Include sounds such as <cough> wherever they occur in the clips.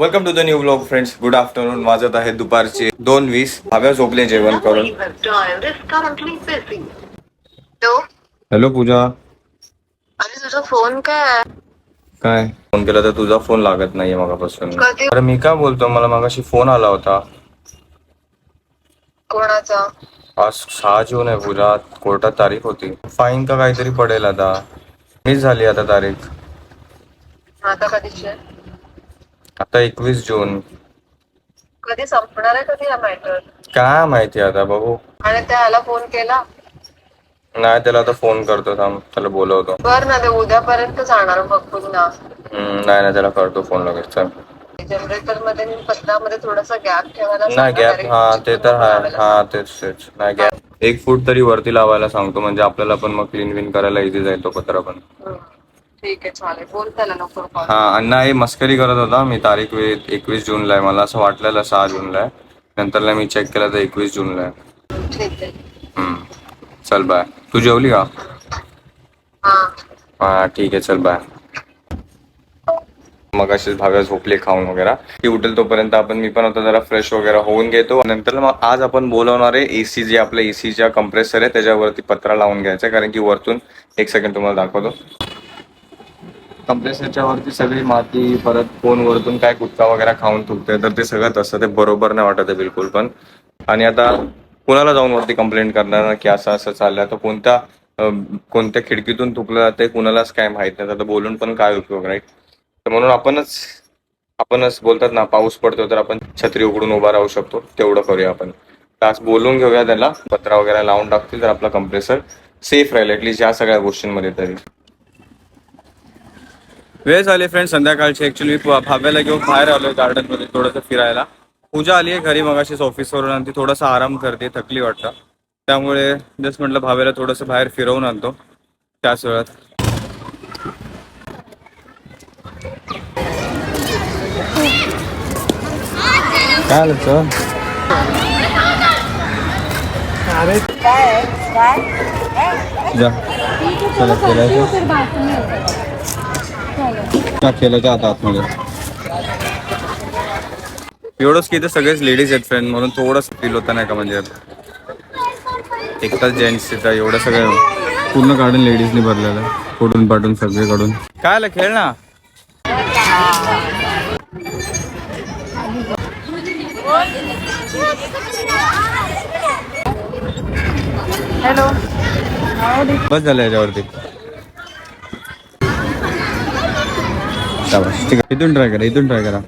Welcome to the new blog friends good afternoon वाजत आहे दुपारचे दोन वीस. भाव्या झोपले जेवण करून. हॅलो? पूजा. अरे तुझा फोन काय? फोन केला तर तुझा फोन लागत नाहीये मगापासून. कधी? अरे मी काय बोलतो? मला मगाशी फोन आला होता. कोणाचा? आज सहा जून आहे पूजा. कोर्टात तारीख होती. फाईन का काहीतरी पडेल आता? मिस झाली आता तारीख. आता कधीची आहे? आता एकवीस जून. कधी संपणार आहे कधी हा मॅटर काय माहिती आता बघू. आणि त्याला फोन केला? नाही त्याला आता फोन करतो थांब. त्याला बोलवतो. बर ना ते उद्यापर्यंत जाणार मग पुन्हा हम्म, नाही नाही त्याला करतो फोन लगेच. चल. जनरेटरमध्ये आणि पत्रामध्ये थोडासा गॅप ठेवायला नाही सांगा, गॅप direct. हा ते तर आहे. लावायला हा तेच तेच. नाही गॅप एक फूट तरी वरती लावायला सांगतो. म्हणजे आपल्याला पण मग क्लीन विन करायला इझी जाईल तो पत्र पण. हम्म. ठीक आहे चालेल. बोल त्याला नको call. हा अण्णा हे मस्करी करत होता. मी तारीख वे- एकवीस जूनला आहे. मला असं वाटलेलं सहा जूनला आहे. नंतरला मी चेक केलं तर एकवीस जूनला आहे. ठीक आहे. हम्म. चल बाय तू जेवली का? हा. हा ठीक आहे. चल बाय मग अशीच भाव्या झोपले खाऊन वगैरे. ती उठेल तोपर्यंत आपण मी पण आता जरा फ्रेश वगैरे होऊन घेतो. नंतर मग आज आपण बोलवणार आहे एसी जे आपल्या एसीच्या कंप्रेसर आहे. त्याच्यावरती पत्रा लावून घ्यायचा आहे कारण की वरतून एक सेकंड तुम्हाला दाखवतो. कम्प्रेसरच्या वरती सगळी माती परत फोन वरतून काय कुत्ता वगैरे खाऊन थुकते तर ते सगळं तसं ते बरोबर नाही वाटत आहे बिलकुल पण. आणि आता कुणाला जाऊन वरती कंप्लेंट करणार ना की असं असं चाललंय? तर कोणत्या कोणत्या खिडकीतून तुकलं जाते कुणालाच काय माहीत नाही. आता बोलून पण काय उपयोग राईट तर म्हणून आपणच आपणच बोलतात ना पाऊस पडतो तर आपण छत्री उघडून उभा राहू शकतो. तेवढं करूया आपण. तास बोलून घेऊया त्याला. पत्रा वगैरे लावून टाकतील तर आपला कंप्रेसर सेफ राहील एटलीस्ट या सगळ्या गोष्टींमध्ये तरी. वेळ झाली फ्रेंड संध्याकाळची. ऍक्च्युली भाव्याला घेऊन बाहेर आलोय गार्डनमध्ये थोडंसं फिरायला. पूजा आली आहे घरी मगाशीच ऑफिसवरून आणि ती थोडासा आराम करते थकली वाटतं. त्यामुळे जस्ट म्हटलं भाव्याला थोडंसं बाहेर फिरवून आणतो. त्याच वेळात. काय आलं सर? जा. चला आता आतमध्ये. एवढंच की इथे सगळेच लेडीज आहेत फ्रेंड म्हणून थोडंच फील होतं नाही का म्हणजे? एकटाच जेंट्स तिथं एवढं सगळं. पूर्ण गार्डन लेडीजनी भरलेलं आहे. फोडून पाडून सगळीकडून काय आलं खेळ ना? हॅलो बस झालं याच्यावरती. ठीक आहे इथून ट्राय करा इथून ट्राय करा.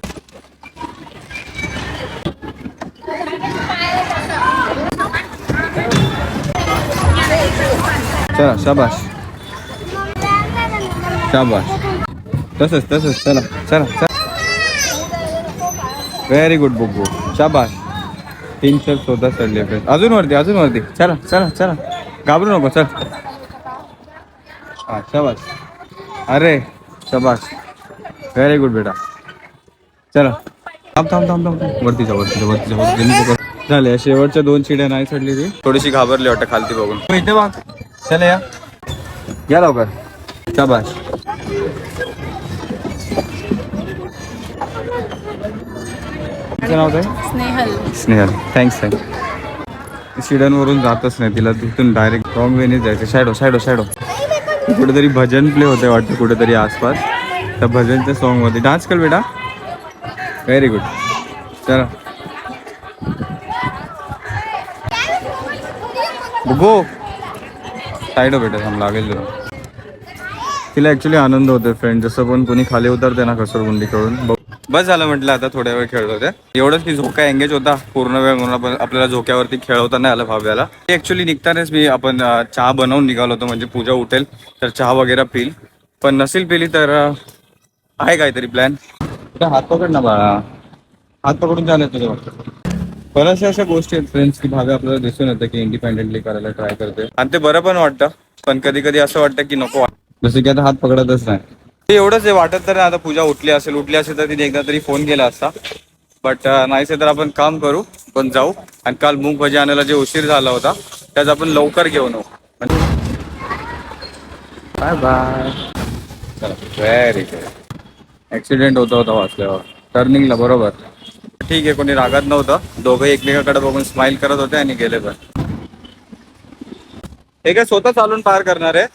चला शाबाश शाबाश तसंच तसंच चला चला चला. व्हेरी गुड बुक शाबाश तीन चार चौदा चढले अजून वरती अजून वरती. चला चला चला. घाबरू नको चल. हा शाबाश अरे शाबाश व्हेरी गुड बेटा. चला. थांब थांब थांब थांब. थांब. वरती जा वरती जा वरती जा वरती जा. कर. झाले शेवटच्या दोन चिड्या नाही चढली ती. थोडीशी घाबरली वाटतं खालती बघून. तू इथे बघ. चला या. या लवकर. शाबास. तुझं नाव काय? स्नेहल. स्नेहल. थँक्स थँक्स शिड्यांवरून जातच नाही. तिला तिथून डायरेक्ट रॉंग वेने जायचं. शॅडो शॅडो शॅडो कुठेतरी भजन प्ले होते वाटतं कुठेतरी आसपास. त्या भजनच्या सॉन्गमध्ये डान्स कर बेटा. व्हेरी गुड चला. गो. साईड हो बेटा थांब लागेल तुला. तिला ॲक्च्युली आनंद होतो फ्रेंड जसं पण कोणी खाली उतरते ना घसरगुंडी कडून बस झालं म्हटलं आता थोड्या वेळ खेळत होते. एवढंच की झोका एंगेज होता. पूर्ण वेळ म्हणून आपण आपल्याला झोक्यावरती खेळवता नाही आलं भाव्याला. ऍक्च्युली निघतानाच मी आपण चहा बनवून निघालो होतो. म्हणजे पूजा उठेल तर चहा वगैरे पिल पण नसेल पिली तर आहे काहीतरी प्लॅन हात पकड ना बाळा. हात पकडून चालत तुझं बऱ्याचशा अशा गोष्टी आहेत फ्रेंड्स की भावे आपल्याला दिसून येतं की इंडिपेंडेंटली करायला ट्राय करते आणि ते बरं पण वाटतं पण कधी कधी असं वाटतं की नको जसं की आता हात पकडतच नाही. ते एवढंच आहे वाटत तर नाही आता पूजा उठली असेल उठली असेल तर तिने एकदा तरी फोन केला असता. बट नाहीसे तर आपण काम करू पण जाऊ. आणि काल मूग भजी आणायला जे उशीर झाला होता त्याच आपण लवकर घेऊन येऊ. Bye bye very good accident होता होता वाचल्यावर. टर्निंगला बरोबर. ठीक आहे कोणी रागात नव्हतं. दोघं एकमेकाकडे बघून स्माइल करत होते आणि गेले पण. हे काय स्वतः चालून पार करणार आहे?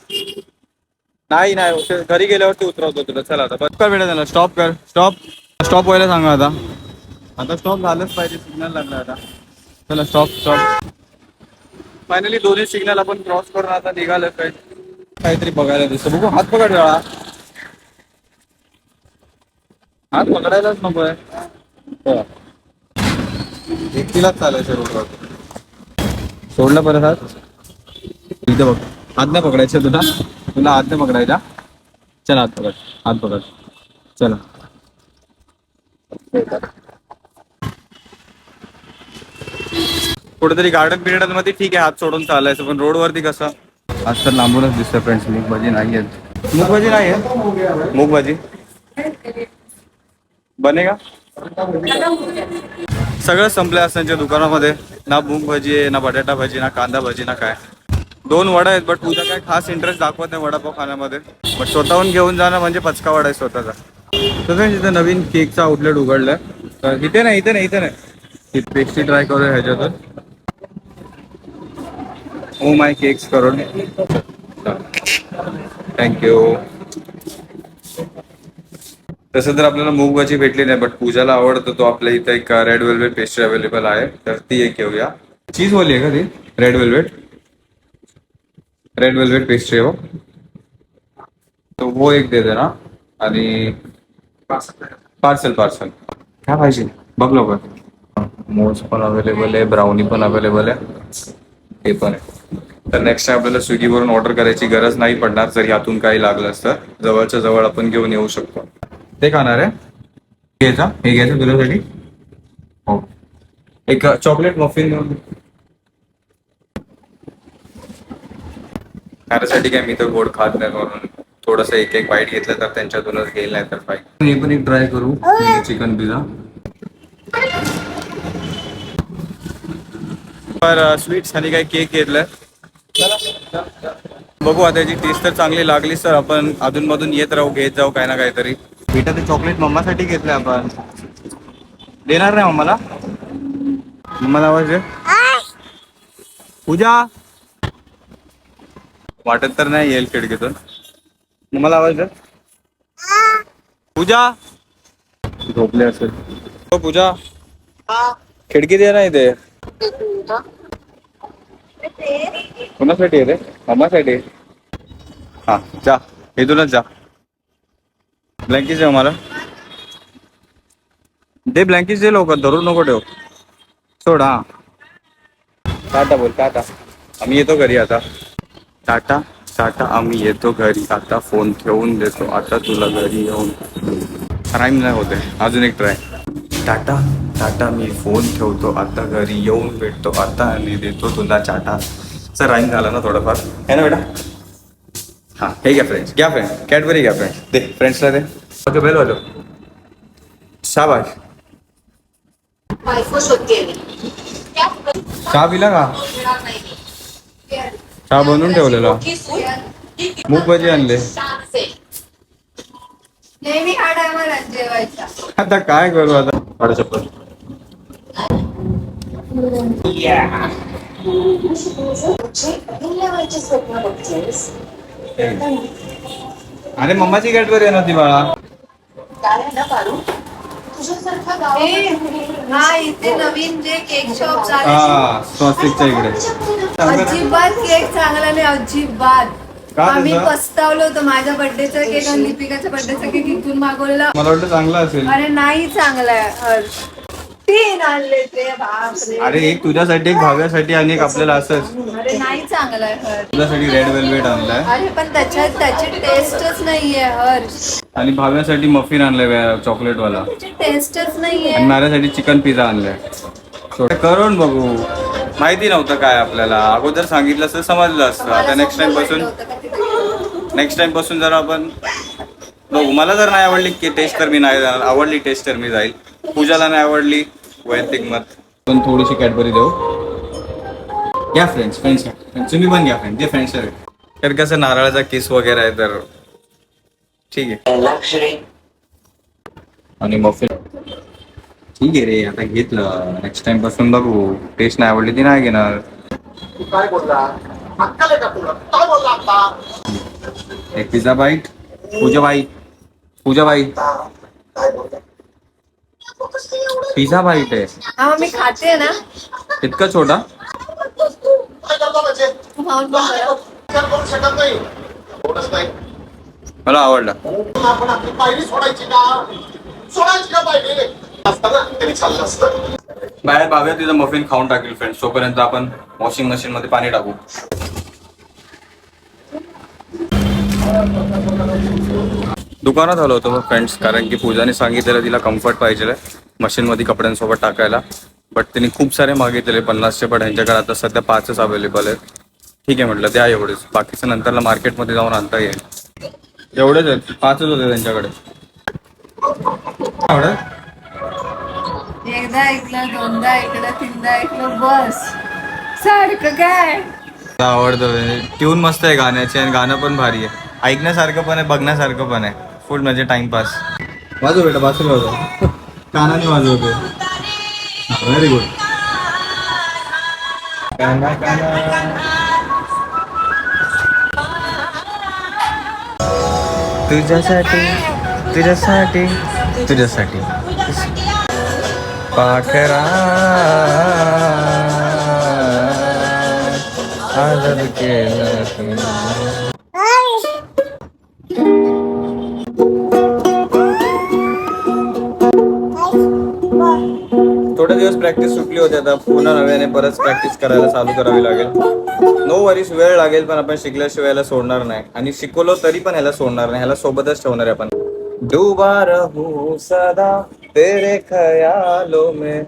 नाही नाही. घरी गेल्यावरती उतरवतो तुला. चला आता बस कर वेळ झाला स्टॉप कर. स्टॉप स्टॉप व्हायला सांगा आता. आता स्टॉप झालंच पाहिजे सिग्नल लागला आता. चला स्टॉप स्टॉप फायनली दोन्ही सिग्नल आपण क्रॉस करून आता निघालं काहीतरी बघायला दिसतं. बघू हात पकड जरा. हात पकडायलाच नको आहे एकटीलाच चालायचं रोडवर सोडलं परत हात? इथे बघ. हात नाही पकडायचे तुला. तुला हात नाही पकडायचा. चल हात पकड. हात पकड. चला. कुठेतरी गार्डन पिरियडमध्ये ठीक आहे हात सोडून चालायचं पण रोडवरती कसं? आज तर लांबूनच दिसतं फ्रेंड्स मूग भाजी नाही आहेत मूग भाजी नाही आहे मूग भाजी बनेगा? सगळं संपलं आज त्यांच्या दुकानामध्ये. ना मूग भाजी आहे ना बटाटा भाजी ना कांदा भाजी ना काय. दोन वडा आहेत बट तुझा काय खास इंटरेस्ट दाखवत नाही वडापाव खाण्यामध्ये. बट स्वतःहून घेऊन जाणं म्हणजे पचका वडा आहे स्वतःचा. तसं इथे नवीन केकचा आउटलेट उघडलाय. तर इथे नाही इथे नाही इथे नाही. पेस्ट्री ट्राय करूया ह्याच्यातून. ओ माय केक्स करून. थँक्यू तसं तर आपल्याला मूग भाजी भेटली नाही बट पूजाला आवडतं तो आपल्या इथं एक रेड वेल्वेट पेस्ट्री अवेलेबल आहे. तर ती एक घेऊया. चीज वाली आहे का ती? Red velvet red velvet pastry आहे वो तो वो एक दे देना. आणि पार्सल पार्सल काय पाहिजे? बघ लवकर. मोज पण अवेलेबल आहे ब्राउनी पण अवेलेबल आहे. हे पण आहे. तर नेक्स्ट टाइम आपल्याला स्विगीवरून ऑर्डर करायची गरज नाही पडणार जर यातून काही लागलं असतं. जवळच्या जवळ आपण घेऊन येऊ शकतो. ते खाणार आहे. घ्यायचा हे घ्यायचं तुझ्यासाठी. हो. एक चॉकलेट मफिन खाण्यासाठी काय मी तर गोड खात नाही म्हणून. थोडस एक एक बाईट घेतलं तर त्यांच्यातूनच घेईल नाही तर पाहिजे हे पण एक ट्राय करू. चिकन पिझ्झा तर स्वीट्स आणि काही केक घेतलाय बघू आता याची टेस्ट तर चांगली लागली सर आपण अधूनमधून येत राहू घेत जाऊ काय ना काहीतरी. बेटा ते चॉकलेट मम्मासाठी घेतलं आपण. देणार नाही मम्माला? मम्माला आवाज दे. पूजा! वाटत तर नाही येईल खिडकीतून. मम्माला आवाज दे. पूजा! झोपले असेल. हो पूजा. खिडकी दे नाही ते कोणासाठी आहे रे मम्मासाठी हा जा. इथूनच जा. ब्लँकेट दे मला. दे ब्लँकेट दे लवकर धरून नको ठेव. सोड हा. टाटा बोल टाटा. आम्ही येतो घरी आता. टाटा टाटा आम्ही येतो घरी. आता फोन ठेवून देतो. आता तुला घरी येऊन. राईम नाही होते अजून एक ट्राय टाटा टाटा मी फोन ठेवतो. आता घरी येऊन भेटतो. आता आणि देतो तुला चाटा. सर राईम झाला ना थोडंफार. है ना बेटा? हां हे घ्या फ्रेंड्स घ्या फ्रेंड कॅडबरी घ्या फ्रेंड्स दे फ्रेंड्सला दे. ओके बेल वालो शाबाश. चहा पिला का? चहा बनवून ठेवलेला. मूग भाजी आणले. आता काय करू आता? काढा चप्पल. अरे मम्माची कॅडबरी आहे ना ती बाळा. हा इथे नवीन जे केक शॉप झाले. हा स्वस्तिकच्या इकडे. अजिबात केक चांगला नाही अजिबात. का आम्ही तसं? पस्तावलो होतो माझ्या बर्थडेचा केक आणि दीपिकाच्या बर्थडेचा केक इथून मागवलेला. मला वाटतं चांगला असेल. अरे नाही चांगला आहे हर्ष. तीन आणले ते बापरे. अरे एक तुझ्यासाठी एक भाव्यासाठी आणि एक आपल्याला असंच. नाही चांगला आहे हर्ष. तुझ्यासाठी रेड वेल्वेट आणलाय. अरे पण त्याच्यात त्याची टेस्टच नाहीये हर्ष. आणि भाव्यासाठी मफिन आणलाय चॉकलेट वाला त्याची टेस्टच नाहीये. आणि माझ्यासाठी चिकन पिझ्झा आणलाय. करून बघू. माहिती नव्हतं काय आपल्याला. अगोदर सांगितलं असतं समजलं असतं. आता नेक्स्ट टाइमपासून नेक्स्ट टाइमपासून जर आपण बघू मला जर नाही आवडली की टेस्ट तर मी नाही जाणार. आवडली टेस्ट तर मी जाईल. पूजाला नाही आवडली वैयक्तिक मत. पण थोडीशी कॅडबरी देऊ. घ्या फ्रेंड्स फ्रेंड्स तुम्ही पण घ्या फ्रेंड जे फ्रेंड्स तर कसं नारळाचा किस वगैरे आहे तर ठीक आहे. आणि मफिन ठीक आहे रे आता घेतलं. नेक्स्ट टाइमपासून बघू. टेस्ट नाही आवडली ती नाही घेणार. काय बोलला? एक पिझ्झा बाईट पूजाबाई पूजाबाई पिझ्झा बाईट आहे हा मी खाते ना. इतका छोटा? काय करता म्हणजे विचार करू शकत नाही एवढंच नाही मला आवडला. आपण आपली पायरी सोडायची का सोडायची का पायरी असताना तरी चाललं असतं बाहेर भाव्या तिथं मफिन खाऊन टाकेल फ्रेंड्स तोपर्यंत आपण वॉशिंग मशीन मध्ये पाणी टाकू. दुकानात आलो होतो फ्रेंड्स कारण की पूजाने सांगितलेलं तिला कम्फर्ट पाहिजे मशीनमध्ये कपड्यांसोबत टाकायला. बट तिने खूप सारे मागितलेले पन्नासचे पण ह्यांच्याकडे आता सध्या पाचच अवेलेबल आहेत. ठीक आहे म्हटलं द्या एवढेच. बाकीचं नंतरला मार्केटमध्ये जाऊन आणता येईल. एवढेच आहेत. पाचच होते त्यांच्याकडे. एकदा ऐकलं दोनदा ऐकलं तीनदा ऐकलं बस. सारखं काय? मला आवडतं. ट्यून मस्त आहे गाण्याची आणि गाणं पण भारी आहे. ऐकण्यासारखं पण आहे बघण्यासारखं पण आहे. फुल म्हणजे टाइमपास वाजव बेटा बासरी वाजव. <laughs> कानाने वाजवते व्हेरी गुड तुझ्यासाठी तुझ्यासाठी. तुझ्यासाठी. पाखरा. आदर केला तुझा. दिवस प्रॅक्टिस सुटली होती आता पुन्हा नव्याने परत प्रॅक्टिस करायला चालू करावी लागेल. नो वरीस वेळ लागेल पण आपण शिकल्याशिवाय याला सोडणार नाही. आणि शिकवलो तरी पण ह्याला सोडणार नाही ह्याला सोबतच ठेवणार आहे आपण. डुबा रहू सदा तेरे खयालो में.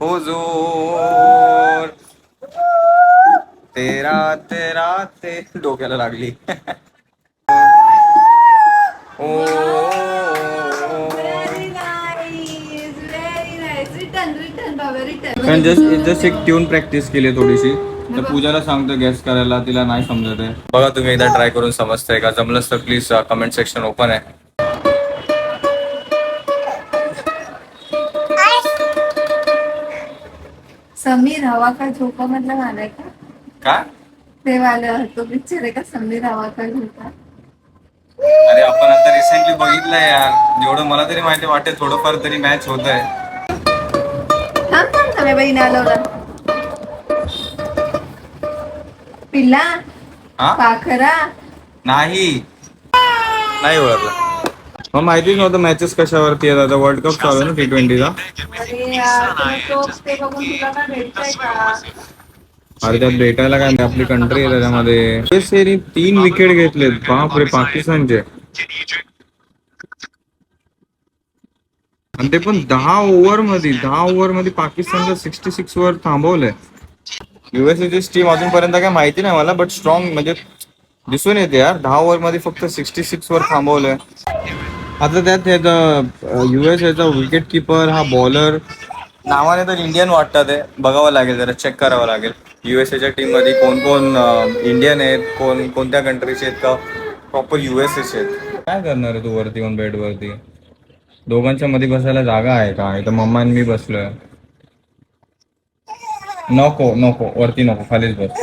हुजूर तेरा तेरा ते डोक्याला लागली. <laughs> कारण जस्ट जस्ट एक ट्यून प्रॅक्टिस केली थोडीशी. तर पूजाला सांगतो गॅस करायला तिला नाही समजत आहे. बघा तुम्ही एकदा ट्राय करून समजताय का? जमलंच तर प्लीज कमेंट सेक्शन ओपन आहे. समीर हवा का झोका मधलं गाणं आहे का? का? ते वालं तो पिक्चर आहे का? समीर हवा का झोका अरे आपण आता रिसेंटली बघितलंय यार. जेवढं मला तरी माहिती वाटते थोडंफार तरी मॅच होत आहे थांब थांब थांब बहीण आलो पिल्ला हा? पाखरा. नाही. नाही ओळखलं. मग माहितीच नव्हतं मॅचेस कशावरती आहेत. आता वर्ल्ड कप चालू आहे ना टी ट्वेंटीचा अरे यार तुला तो ते बघून तुला काय भेटतंय का? अरे त्यात भेटायला काय नाही, आपली कंट्री आहे त्याच्यामध्ये. तीन विकेट घेतलेत. बापरे पाकिस्तानचे. आणि ते पण दहा ओव्हरमध्ये दहा ओव्हरमध्ये पाकिस्तानला सिक्स्टी सिक्स वर थांबवलंय युएसएची टीम अजूनपर्यंत काय माहिती नाही मला बट स्ट्रॉंग म्हणजे दिसून येते यार. दहा ओव्हरमध्ये फक्त सिक्स्टी सिक्स वर थांबवलंय. आता त्यात युएस याचा विकेट किपर हा बॉलर नावाने तर इंडियन वाटतात आहे बघावं लागेल जरा चेक करावं लागेल. युएसएच्या टीममध्ये कोण कोण इंडियन आहेत कोण कोणत्या कंट्रीचे आहेत का? प्रॉपर युएसएचे आहेत. काय करणार आहे तू वरती येऊन बेड वरती? दोघांच्या मध्ये बसायला जागा आहे का? इथं मम्मा आणि मी बसलोय. नको नको वरती नको खालीच बस.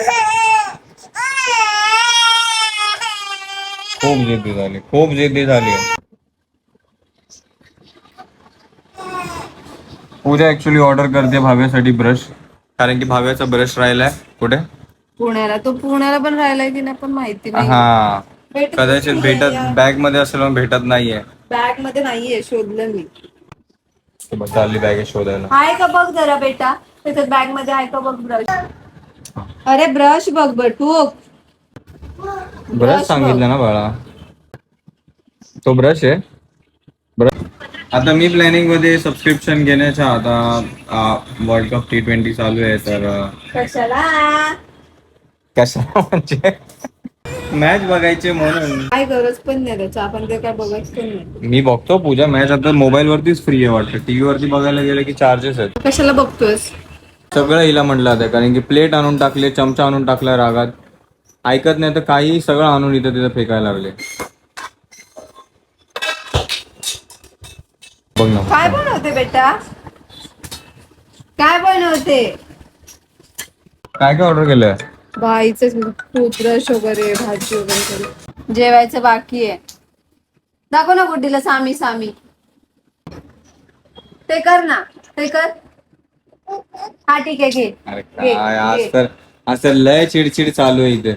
खूप जिद्दी झाली खूप जिद्दी झाली. पूजा ऍक्च्युली ऑर्डर करते भाव्यासाठी ब्रश कारण की भाव्याचा ब्रश राहिलाय. कुठे? पुण्याला. तो पुण्याला पण राहिलाय की नाही पण माहिती नाही. हा. भेटत कदाचित भेटत बॅगमध्ये असेल पण भेटत नाहीये. बॅगमध्ये नाहीये शोधलं मी. बघ, चालली बॅग शोधायला. आहे का बघ जरा बेटा. त्याच्यात बॅगमध्ये आहे का बघ ब्रश अरे ब्रश बघ बटू. ब्रश सांगितलं ना बाळा. तो ब्रश आहे. ब्रश आता मी प्लॅनिंगमध्ये सबस्क्रिप्शन घेण्याच्या आता वर्ल्ड कप टी ट्वेंटी चालू आहे तर कशाला? कशा म्हणजे? मॅच बघायचे म्हणून. काय गरज पण नाही त्याचं आपण ते काय पण नाही. मी बघतो पूजा मॅच आता मोबाईल वरतीच फ्री आहे वाटतं. टीव्ही वरती बघायला गेलं की चार्जेस आहेत. कशाला बघतोयस? सगळं हिला म्हटलं आता कारण की प्लेट आणून टाकले चमचा आणून टाकला रागात. ऐकत नाही तर काही सगळं आणून इथं तिथं फेकायला लागले. बघ ना. काय बनवते बेटा? काय बनवते? काय काय ऑर्डर केलंय? बाईच टूथब्रश वगैरे भाजी वगैरे. जेवायचं बाकी आहे. दाखव ना गुड्डीला सामी सामी. ते कर ना ते कर. हा ठीक आहे घे. अरे घे, काय आज. तर आज तर लय चिडचिड चालू आहे इथे.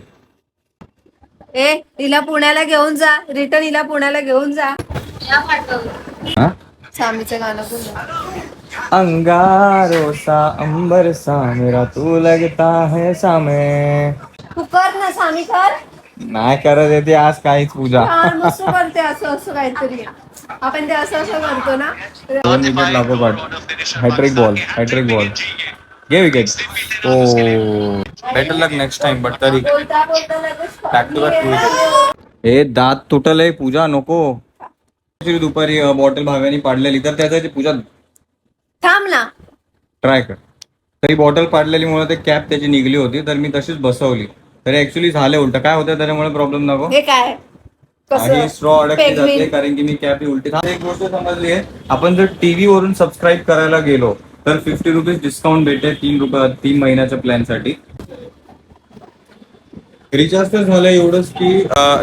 ए हिला पुण्याला घेऊन जा. रिटर्न हिला पुण्याला घेऊन जा. हा? सामीचं गाणं बोल अंगारो सा अंबर सा मेरा तू लगता है सामे. तू कर ना सामी कर. नाही करत येते आज काहीच पूजा. मस्त करते असं असं काहीतरी. आपण ते असं असं करतो ना. दोन विकेट लागोपाठ हॅट्रिक बॉल हॅट्रिक बॉल घे wicket oh better luck next time but तरी. पडली two आहे. हे दात तुटलंय पूजा नको. Actually दुपारी बॉटल भाव्यानी पाडलेली. तर त्याचा ती पूजा थांब ना. ट्राय कर. तरी बॉटल पाडलेली मुळे ते कॅप त्याची निघली होती तर मी तशीच बसवली. तरी ऍक्च्युली झाले उलट. काय होतं त्याच्यामुळे प्रॉब्लेम नको? हे काय? आणि स्ट्रॉ अडकली. जाते कारण की मी कॅप ही उलटी एक गोष्ट समजली आहे. आपण जर टीव्ही वरून सबस्क्राईब करायला गेलो तर फिफ्टी रुपीज डिस्काउंट भेटेल तीन रुपये तीन महिन्याच्या प्लॅनसाठी. रिचार्ज तर झालंय एवढंच की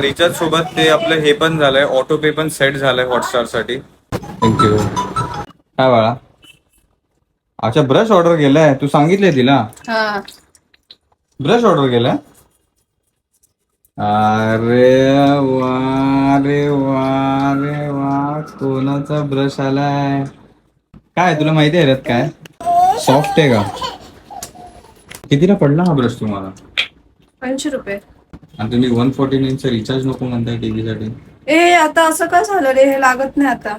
रिचार्ज सोबत ते आपलं हे पण झालंय ऑटो पे पण सेट झालंय हॉटस्टारसाठी. थँक्यू काय बाळा? अच्छा ब्रश ऑर्डर केलाय. तू सांगितलंय तिला? हा. ब्रश ऑर्डर केलाय? अरे वा रे वा रे वा कोणाचा ब्रश आलाय? काय तुला माहिती आहे रत काय? सॉफ्ट आहे का? कितीला पडला हा ब्रश तुम्हाला? ऐंशी रुपये. आणि तुम्ही वन फोर्टी नाईनचा रिचार्ज नको म्हणताय टीव्ही साठी. ए आता असं का झालं रे? हे लागत नाही आता.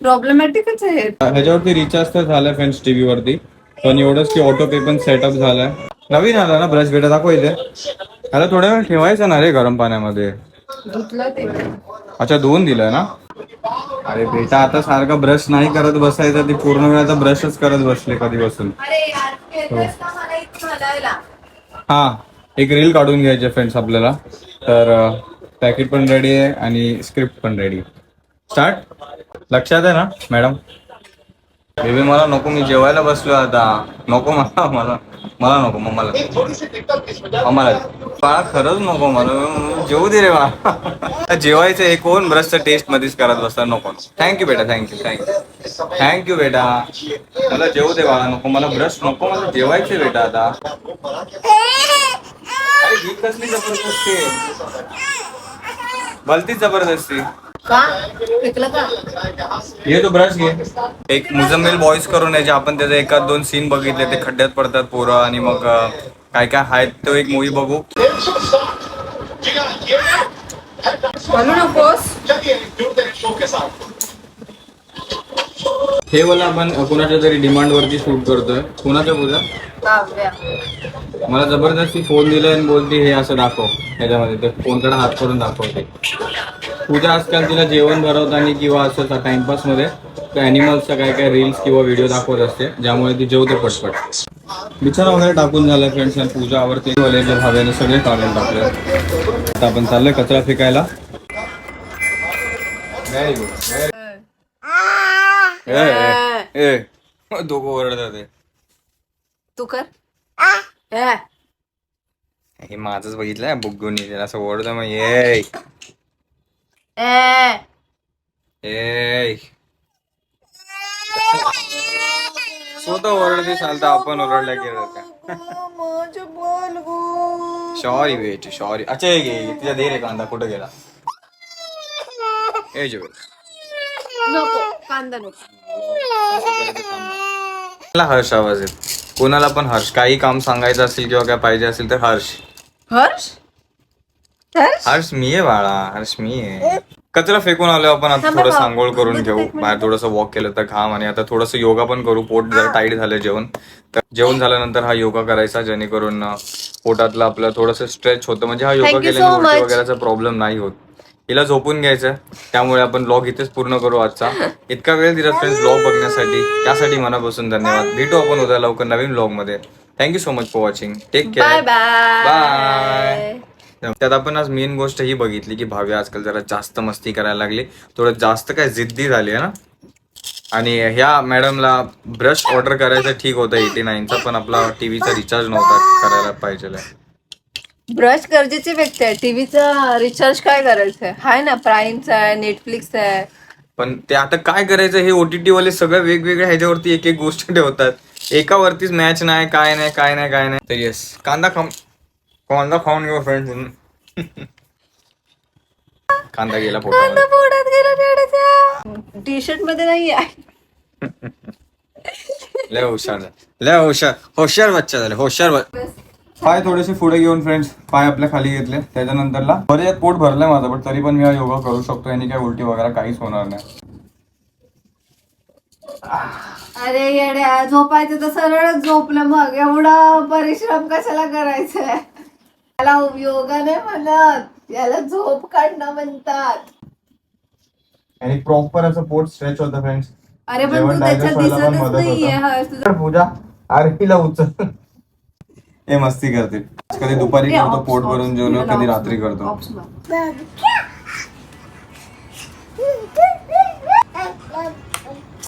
प्रॉब्लेमॅटिकच आहे हे. ह्याच्यावरती रिचार्ज तर झालाय फ्रेंड्स टीव्ही वरती. पण एवढंच की ऑटो पे पण सेटअप झालाय. नवीन आला ना ब्रश बेटा दाखव इथे. अरे थोड्या वेळ ठेवायचं ना रे गरम पाण्यामध्ये. धुतलं ते. अच्छा दोन दिलंय ना? अरे बेटा आता सारखा ब्रश नाही करत बसायचं. ती पूर्ण वेळ आता ब्रशच करत बसले कधी बसून अरे यार तू मला घालायला. हा एक रील काढून घ्यायचे फ्रेंड्स आपल्याला. तर पॅकेट पण रेडी आहे आणि स्क्रिप्ट पण रेडी आहे स्टार्ट लक्षात आहे ना मॅडम बेबी मला नको मी जेवायला बसलो आता. नको मला मला मला नको मम्माला दिक्कत इस वजह आम्हाला बाळा खरंच नको मला. जेवू दे रे बा जेवायचं हे कोण ब्रशचं टेस्ट मध्येच करत बसता नको थँक्यू बेटा थँक्यू थँक्यू थँक्यू बेटा. मला जेवू दे बाळा नको. मला ब्रश नको मला जेवायचे बेटा आता. अरे ही कसली जबरदस्ती? भलतीच जबरदस्ती. का? फेकलं का? ये तो ब्रश घे. एक मुजम्मिल बॉईज करून आहे जे आपण त्याचे एकाच दोन सीन बघितले ते खड्ड्यात पडतात पोरं आणि मग काय काय आहेत तो एक मूवी बघू. नकोस. हैं वाला आपण कोणाच्या तरी डिमांड वरती शूट करतोय. कोणाच्या पूजा मला जबरदस्ती फोन दिलाय आणि बोलते हे असं दाखव. ह्याच्यामध्ये ते फोनकडे हात करून दाखवते. पूजा आजकाल तिला जेवण भरवताना किंवा असं टाइमपासमध्ये अॅनिमल्सचा काय काय रील्स किंवा व्हिडिओ दाखवत असते ज्यामुळे ती जेवते पटपट. बिछाना वगैरे टाकून झालाय फ्रेंड्स आणि पूजा आवडते वाले जे हवेने सगळे काढून टाकले. आता आपण चाललोय कचरा फेकायला. व्हेरी गुड ए ए दोघं ओरडतात ते. तू कर. ए, हे माझंच बघितलंय बुग्गून येते असं ओरडतं मग. ये ए. ए. स्वतः ओरडते चालतं आपण ओरडल्या गेलं का माझं बोल गो. सॉरी वेट सॉरी अच्छा हे घे तिच्या दे रे कांदा कुठं गेला? ए जेवण नको कांदा नको. मला हर्ष आवाज येत. कोणाला पण हर्ष. काही काम सांगायचं असेल किंवा काय पाहिजे असेल तर हर्ष. हर्ष? हर्ष? हर्ष मी आहे बाळा. हर्ष मी आहे. कचरा फेकून आलो आपण. आता थांबा थोडं भाऊ. आंघोळ करून घेऊ. बाहेर थोडंसं वॉक केलं तर घाम आणि आता थोडंसं योगा पण करू. पोट जरा टाईट झालं जेवण. तर जेवण झाल्यानंतर हा योगा करायचा जेणेकरून पोटातलं आपलं थोडंसं स्ट्रेच होतं. म्हणजे हा योगा केल्याने. वगैरेचा प्रॉब्लेम नाही होत. हिला झोपून घ्यायचं त्यामुळे आपण ब्लॉग इथेच पूर्ण करू आजचा. इतका वेळ दिला फ्रेंड्स ब्लॉग बघण्यासाठी. त्यासाठी मनापासून धन्यवाद. भेटू आपण उद्या लवकर नवीन ब्लॉगमध्ये. Thank you so much for watching take care bye bye त्यात आपण आज मेन गोष्ट ही बघितली की भावी आजकाल जरा जास्त मस्ती करायला लागली. थोडं जास्त काय जिद्दी झाली आहे ना? आणि ह्या मॅडमला ब्रश ऑर्डर करायचं ठीक होतं एटी नाईनचा पण आपला टीव्हीचा रिचार्ज नव्हता करायला पाहिजे ब्रश गरजेची व्यक्ती आहे. टीव्हीचा रिचार्ज काय करायचं आहे? हाय ना प्राईमचा आहे नेटफ्लिक्स आहे. पण ते आता काय करायचं हे ओटीटी वाले सगळं वेगवेगळ्या ह्याच्यावरती एक एक गोष्ट ठेवतात. एकावरतीच मॅच नाही काय नाही काय नाही काय नाही. तर येस कांदा खाऊन कांदा खाऊन घेऊ फ्रेंड कांदा गेला पोटामध्ये पोटात गेला टी शर्टमध्ये नाही आहे लय हुशार लय हुशार हुशार बच्चा झाले हुशार बच्चा. पाय थोडेसे पुढे घेऊन फ्रेंड्स पाय आपल्या खाली घेतले. त्याच्यानंतरला बरे एक पोट भरलंय माझं पण तरी पण मी हा योगा करू शकतो. आणि काय उलटी वगैरे काहीच होणार नाही. अरे येड्या झोपायचं तर सरळच झोपलं मग. एवढा परिश्रम कशाला करायचंय? याला योगा नाही म्हणत. याला झोप काढणं म्हणतात. आणि प्रॉपर असं पोट स्ट्रेच होतं फ्रेंड्स अरे पण तू त्याच्यात दिसतच मदत नाहीये होतं. हर्ष तुझं पूजा अरे हिला उचल. हे मस्ती करते कधी दुपारी करतो पोट. भरून जेवलो कधी रात्री करतो.